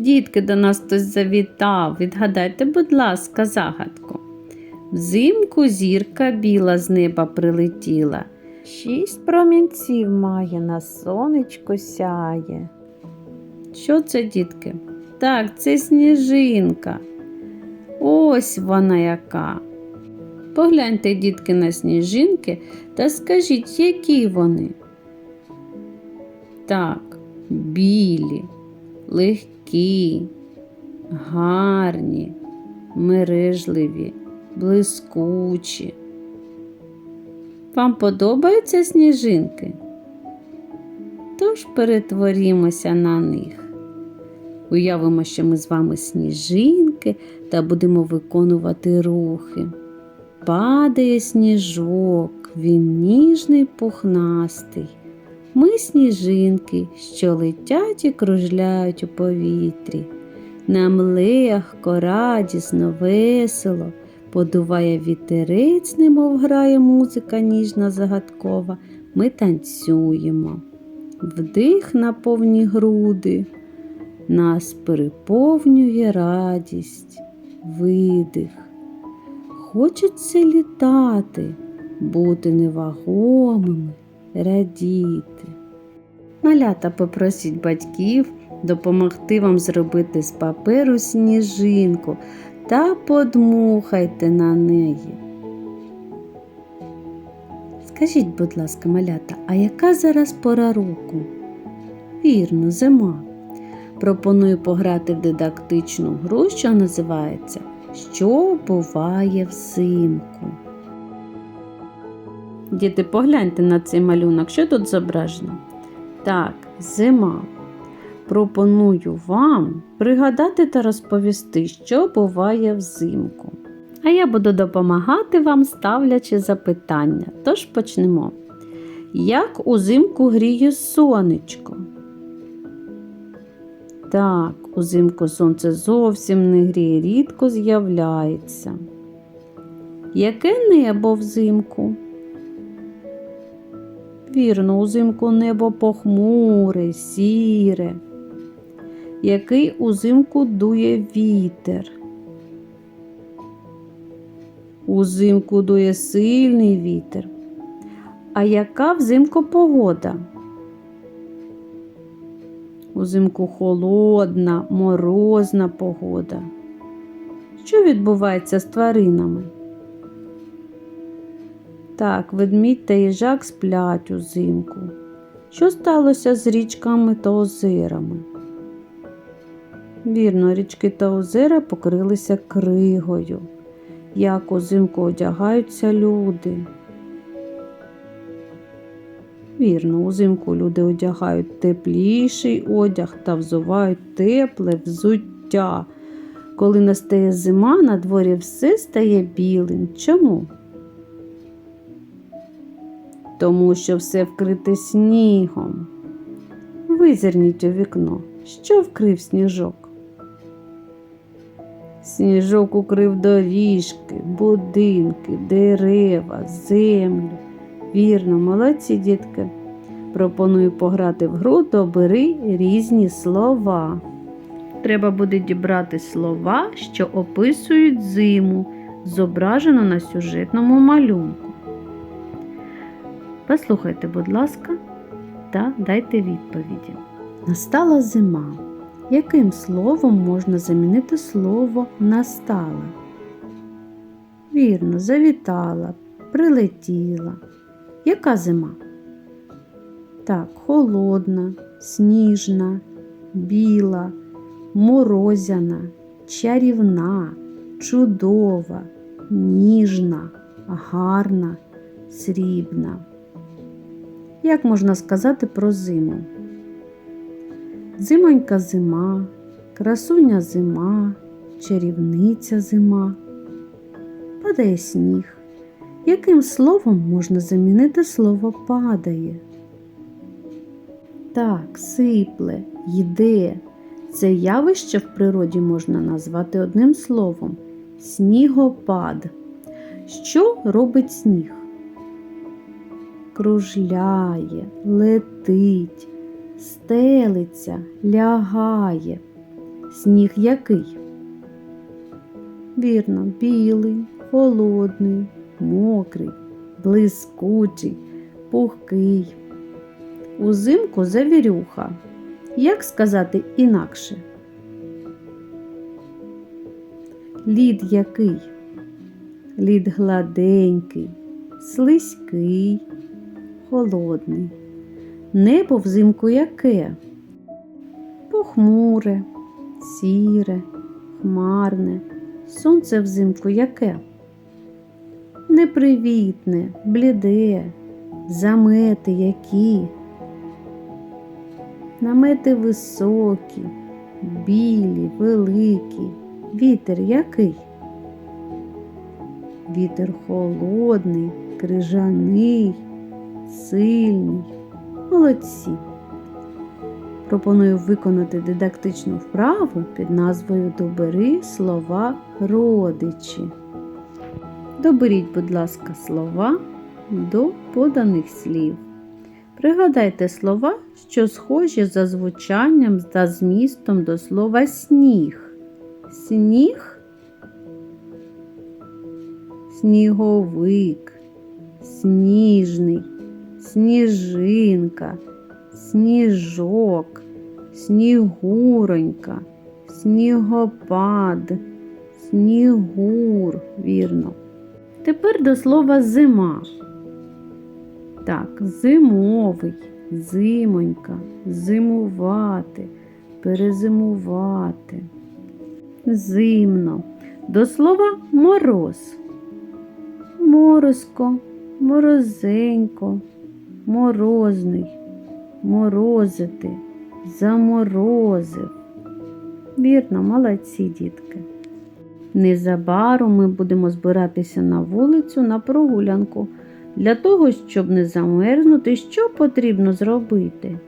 Дітки, до нас хтось завітав. Відгадайте, будь ласка, загадку. Взимку зірка біла з неба прилетіла. Шість промінців має, на сонечко сяє. Що це, дітки? Так, це сніжинка. Ось вона яка. Погляньте, дітки, на сніжинки та скажіть, які вони. Так, білі, легкі, гарні, мережливі, блискучі. Вам подобаються сніжинки? Тож перетворімося на них. Уявимо, що ми з вами сніжинки та будемо виконувати рухи. Падає сніжок, він ніжний пухнастий. Ми сніжинки, що летять і кружляють у повітрі. Нам легко, радісно, весело, подуває вітерець, немов грає музика ніжна загадкова. Ми танцюємо. Вдих на повні груди, нас переповнює радість, видих. Хочеться літати, бути невагомими, радіти. Малята попросіть батьків допомогти вам зробити з паперу сніжинку та подмухайте на неї. Скажіть, будь ласка, малята, а яка зараз пора року? Вірно, зима. Пропоную пограти в дидактичну гру, що називається Що буває взимку. Діти, погляньте на цей малюнок, що тут зображено? Так, зима. Пропоную вам пригадати та розповісти, що буває взимку. А я буду допомагати вам, ставлячи запитання. Тож почнемо. Як узимку гріє сонечко? Так, узимку сонце зовсім не гріє, рідко з'являється. Яке небо взимку? Вірно, узимку небо похмуре, сіре. Який узимку дує вітер? Узимку дує сильний вітер. А яка взимку погода? Узимку холодна, морозна погода. Що відбувається з тваринами? Так, ведмідь та їжак сплять узимку. Що сталося з річками та озерами? Вірно, річки та озера покрилися кригою. Як узимку одягаються люди. Вірно, узимку люди одягають тепліший одяг та взувають тепле взуття. Коли настає зима, на дворі все стає білим. Чому? Тому що все вкрите снігом. Визирніть у вікно, що вкрив сніжок. Сніжок укрив доріжки, будинки, дерева, землю. Вірно, молодці дітки. Пропоную пограти в гру добери різні слова. Треба буде дібрати слова, що описують зиму, зображено на сюжетному малюнку. Послухайте, будь ласка, та дайте відповіді. Настала зима. Яким словом можна замінити слово настала? Вірно, завітала, прилетіла. Яка зима? Так, холодна, сніжна, біла, морозяна, чарівна, чудова, ніжна, гарна, срібна. Як можна сказати про зиму? Зимонька зима, красуня зима, чарівниця зима. Падає сніг. Яким словом можна замінити слово падає? Так, сипле, йде. Це явище в природі можна назвати одним словом снігопад. Що робить сніг? Кружляє, летить, стелиться, лягає. Сніг який? Вірно, білий, холодний, мокрий, блискучий, пухкий. Узимку завірюха. Як сказати інакше? Лід який? Лід гладенький, слизький, холодний. Небо взимку яке? Похмуре, сіре, хмарне. Сонце взимку яке? Непривітне, бліде, замети які. Намети високі, білі, великі. Вітер який? Вітер холодний, крижаний, сильний. Молодці. Пропоную виконати дидактичну вправу під назвою Добери слова родичі. Доберіть, будь ласка, слова до поданих слів. Пригадайте слова, що схожі за звучанням та змістом до слова сніг. Сніг, сніговик, сніжний, сніжинка, сніжок, снігуронька, снігопад, снігур, вірно. Тепер до слова зима. Так, зимовий, зимонька, зимувати, перезимувати. Зимно. До слова мороз. Морозко, морозенько, морозний, морозити, заморозив. Вірно, молодці дітки. Незабаром ми будемо збиратися на вулицю на прогулянку. Для того, щоб не замерзнути, що потрібно зробити?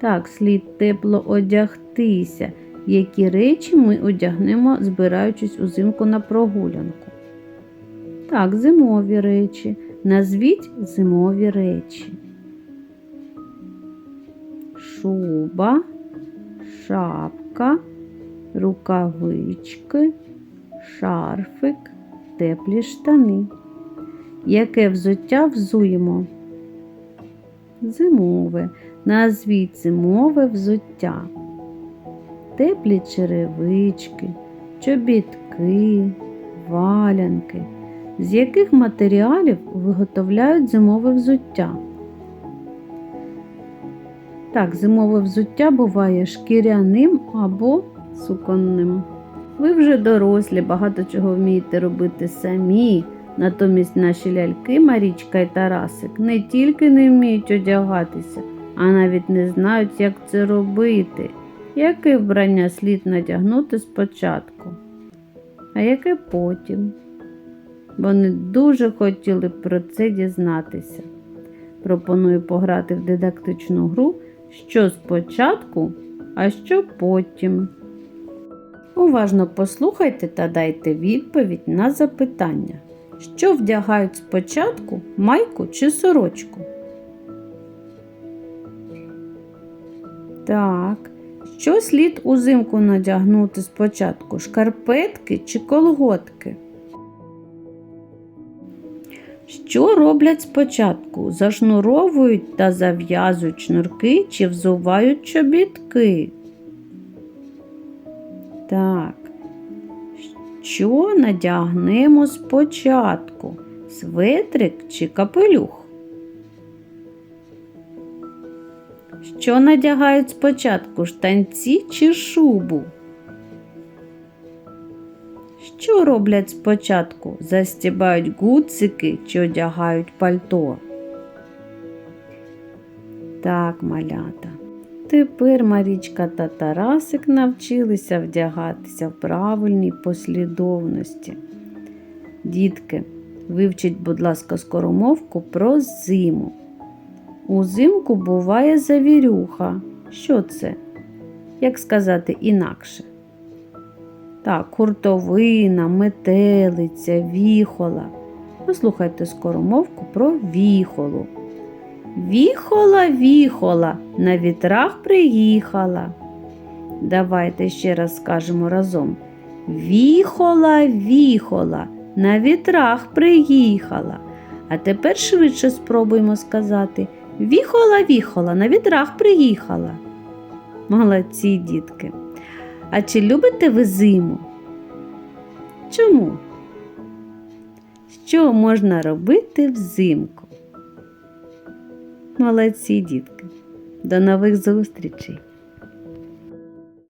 Так, слід тепло одягтися. Які речі ми одягнемо, збираючись узимку на прогулянку? Так, зимові речі. Назвіть зимові речі. Шуба, шапка, рукавички, шарфик, теплі штани. Яке взуття взуємо? Зимове. Назвіть зимове взуття. Теплі черевички, чобітки, валянки. З яких матеріалів виготовляють зимове взуття? Так, зимове взуття буває шкіряним або суконним. Ви вже дорослі, багато чого вмієте робити самі. Натомість наші ляльки Марічка і Тарасик не тільки не вміють одягатися, а навіть не знають, як це робити, яке вбрання слід надягнути спочатку, а яке потім. Вони дуже хотіли б про це дізнатися. Пропоную пограти в дидактичну гру, що спочатку, а що потім. Уважно послухайте та дайте відповідь на запитання. Що вдягають спочатку майку чи сорочку? Так. Що слід узимку надягнути спочатку? Шкарпетки чи колготки? Що роблять спочатку? Зашнуровують та зав'язують шнурки чи взувають чобітки? Так. Що надягнемо спочатку? Светрик чи капелюх? Що надягають спочатку штанці чи шубу? Що роблять спочатку? Застібають гудзики чи одягають пальто? Так, малята. Тепер Марічка та Тарасик навчилися вдягатися в правильній послідовності. Дітки, вивчіть, будь ласка, скоромовку про зиму. Узимку буває завірюха. Що це? Як сказати інакше? Так, хуртовина, метелиця, віхола. Послухайте скоромовку про віхолу. Віхола, віхола, на вітрах приїхала. Давайте ще раз скажемо разом. Віхола, віхола, на вітрах приїхала. А тепер швидше спробуємо сказати Віхола, віхола, на вітрах приїхала. Молодці, дітки. А чи любите ви зиму? Чому? Що можна робити взимку? Молодці, дітки. До нових зустрічей!